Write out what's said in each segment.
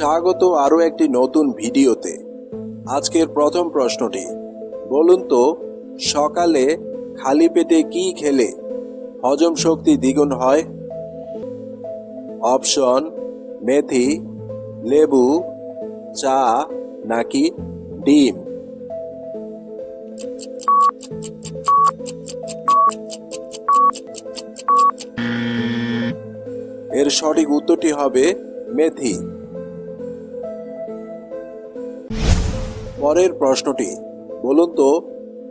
স্বাগত আরও একটি নতুন ভিডিওতে। আজকের প্রথম প্রশ্নটি, বলুন তো, সকালে খালি পেটে কি খেলে হজম শক্তি দ্বিগুণ হয়? অপশন, মেথি, লেবু, চা নাকি ডিম? এর সঠিক উত্তরটি হবে মেথি। পরের প্রশ্নটি, বলুন তো,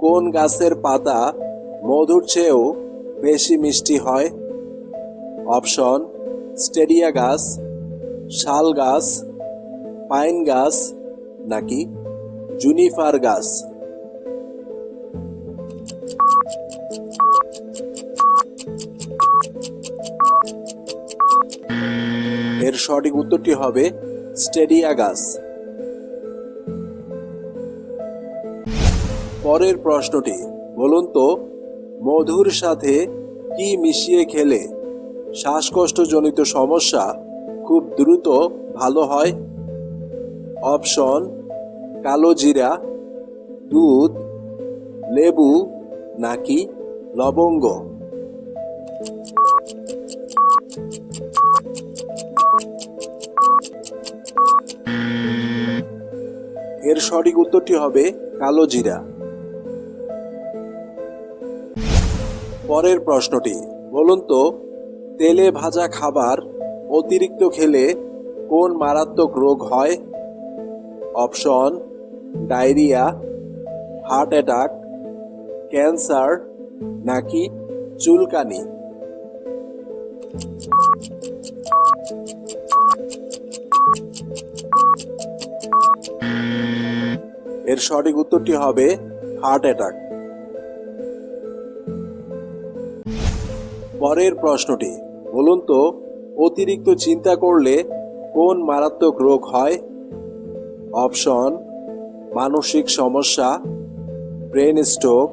কোন গাছের পাতা মধুর চেয়েও বেশি মিষ্টি হয়? অপশন স্টেডিয়া গাছ, শাল গাছ, পাইন গাছ, নাকি জুনিফার গাছ? এর সঠিক উত্তরটি হবে স্টেডিয়া গাছ। পরের প্রশ্নটি, বলুন তো, মধুর সাথে কি মিশিয়ে খেলে শ্বাসকষ্টজনিত সমস্যা খুব দ্রুত ভালো হয়? অপশন, কালো জিরা, দুধ, লেবু নাকি লবঙ্গ? এর সঠিক উত্তরটি হবে কালো জিরা। পরের প্রশ্নটি, বলুন তো, তেলে ভাজা খাবার অতিরিক্ত খেলে কোন মারাত্মক রোগ হয়? Option, diarrhoea, heart attack, cancer, নাকি চুলকানি? এর সঠিক উত্তরটি হবে হার্ট অ্যাটাক। পরের প্রশ্নটি, বলুন তো, অতিরিক্ত চিন্তা করলে কোন মারাত্মক রোগ হয়? অপশন, মানসিক সমস্যা, ব্রেন স্ট্রোক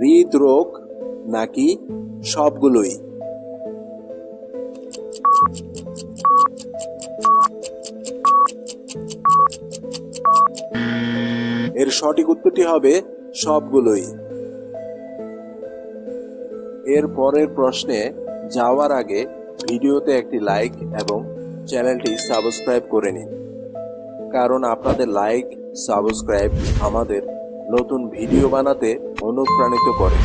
হৃদরোগ নাকি সবগুলোই? এর সঠিক উত্তরটি হবে সবগুলোই। এর পরের প্রশ্নে যাওয়ার আগে ভিডিওতে একটি লাইক এবং চ্যানেলটি সাবস্ক্রাইব করে নিন। কারণ আপনাদের লাইক সাবস্ক্রাইব আমাদের নতুন ভিডিও বানাতে অনুপ্রাণিত করে।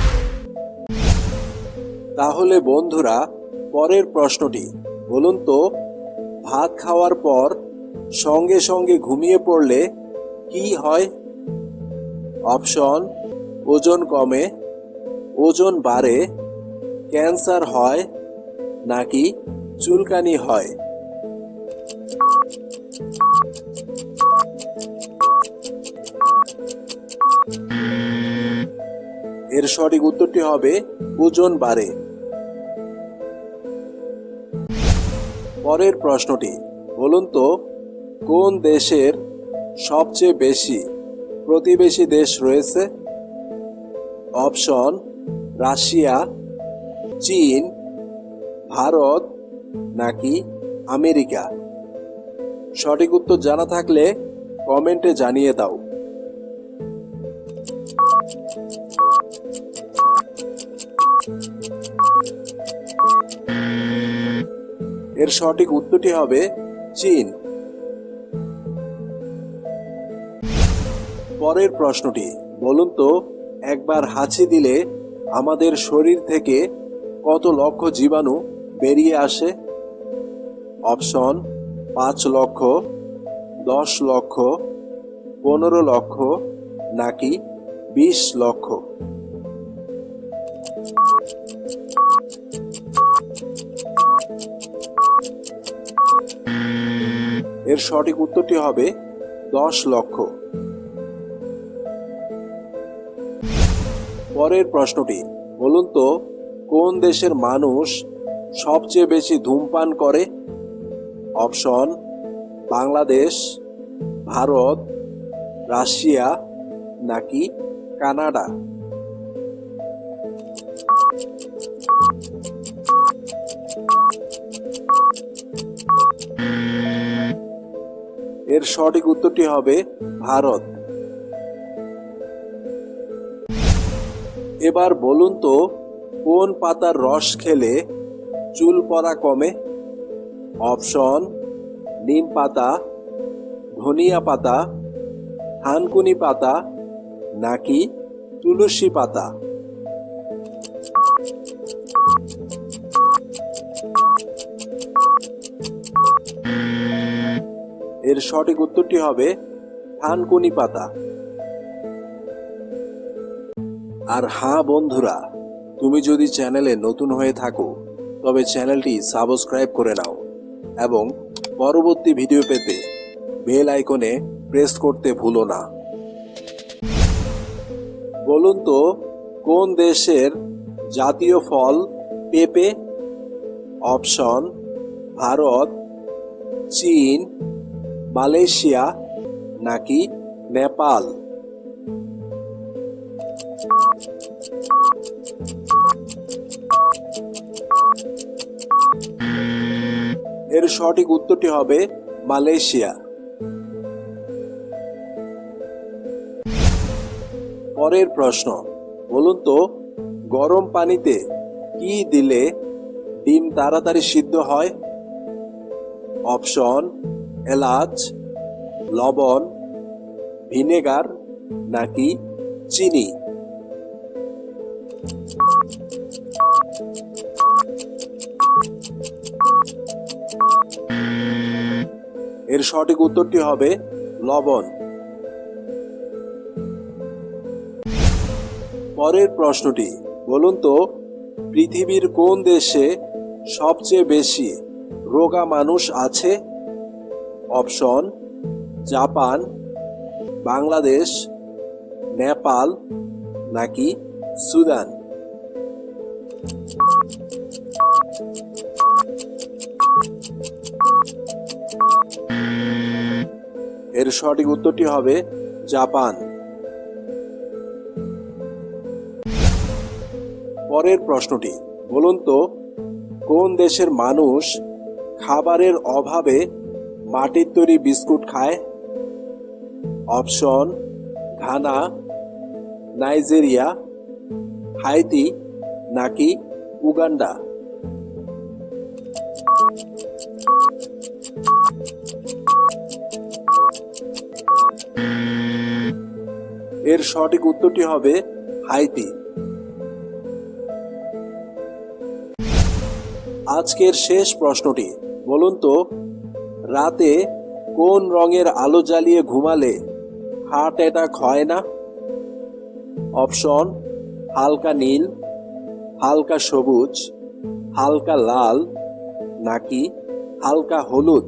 তাহলে বন্ধুরা, পরের প্রশ্নটি, বলুন তো, ভাত খাওয়ার পর সঙ্গে সঙ্গে ঘুমিয়ে পড়লে কি হয়? অপশন, ওজন কমে, ওজন বাড়ে ক্যান্সার হয় নাকি চুলকানি হয়? এর সঠিক উত্তরটি হবে ওজন বাড়ে। পরের প্রশ্নটি, বলুন তো, কোন দেশের সবচেয়ে বেশি প্রতিবেশী দেশ রয়েছে? অপশন, রাশিয়া চীন, ভারত নাকি আমেরিকা? সঠিক উত্তর জানা থাকলে কমেন্টে জানিয়ে দাও। এর সঠিক উত্তরটি হবে চীন। পরের প্রশ্নটি, বলুন তো, একবার হাঁচি দিলে আমাদের শরীর থেকে কত লক্ষ জীবাণু বেরিয়ে আসে? অপশন, পাঁচ লক্ষ, দশ লক্ষ, পনেরো লক্ষ, নাকি বিশ লক্ষ? এর সঠিক উত্তরটি হবে দশ লক্ষ। পরের প্রশ্নটি, বলুন তো কোন দেশের মানুষ সবচেয়ে বেশি ধূমপান করে? অপশন, বাংলাদেশ, ভারত, রাশিয়া নাকি কানাডা? এর সঠিক উত্তরটি হবে ভারত। এবার বলুন তো কোন পাতার রস খেলে চুল পড়া কমে? অপশন, নিম পাতা, ধনিয়া পাতা থানকুনি পাতা, নাকি তুলসী পাতা? এর সঠিক উত্তরটি হবে থানকুনি পাতা। আর হ্যাঁ বন্ধুরা তুমি যদি চ্যানেলে নতুন হয়ে থাকো, তবে চ্যানেলটি সাবস্ক্রাইব করে নাও এবং পরবর্তী ভিডিও পেতে বেল আইকনে প্রেস করতে ভুলো না। বলুন তো, কোন দেশের জাতীয় ফল পেঁপে, অপশন ভারত, চীন, মালয়েশিয়া নাকি নেপাল? এর সঠিক উত্তরটি হবে মালয়েশিয়া। পরের প্রশ্ন, বলুন তো, গরম পানিতে কি দিলে ডিম তাড়াতাড়ি সিদ্ধ হয়? অপশন, এলাচ, লবণ, ভিনেগার নাকি চিনি? এর সঠিক উত্তরটি হবে লবণ। পরের প্রশ্নটি, বলুন তো, পৃথিবীর কোন দেশে সবচেয়ে বেশি রোগা মানুষ আছে? অপশন, জাপান, বাংলাদেশ, নেপাল, নাকি সুদান? এর সঠিক উত্তরটি হবে জাপান। পরের প্রশ্নটি, বলুন তো, কোন দেশের মানুষ খাবারের অভাবে মাটির তৈরি বিস্কুট খায়? অপশন, ঘানা, নাইজেরিয়া, হাইতি, নাকি উগান্ডা? এর সঠিক উত্তরটি হবে হাইতি। আজকের শেষ প্রশ্নটি, বলুন তো, রাতে কোন রঙের আলো জ্বালিয়ে ঘুমালে হার্ট অ্যাটাক হয় না? অপশন, হালকা নীল, হালকা সবুজ, হালকা লাল, নাকি হালকা হলুদ?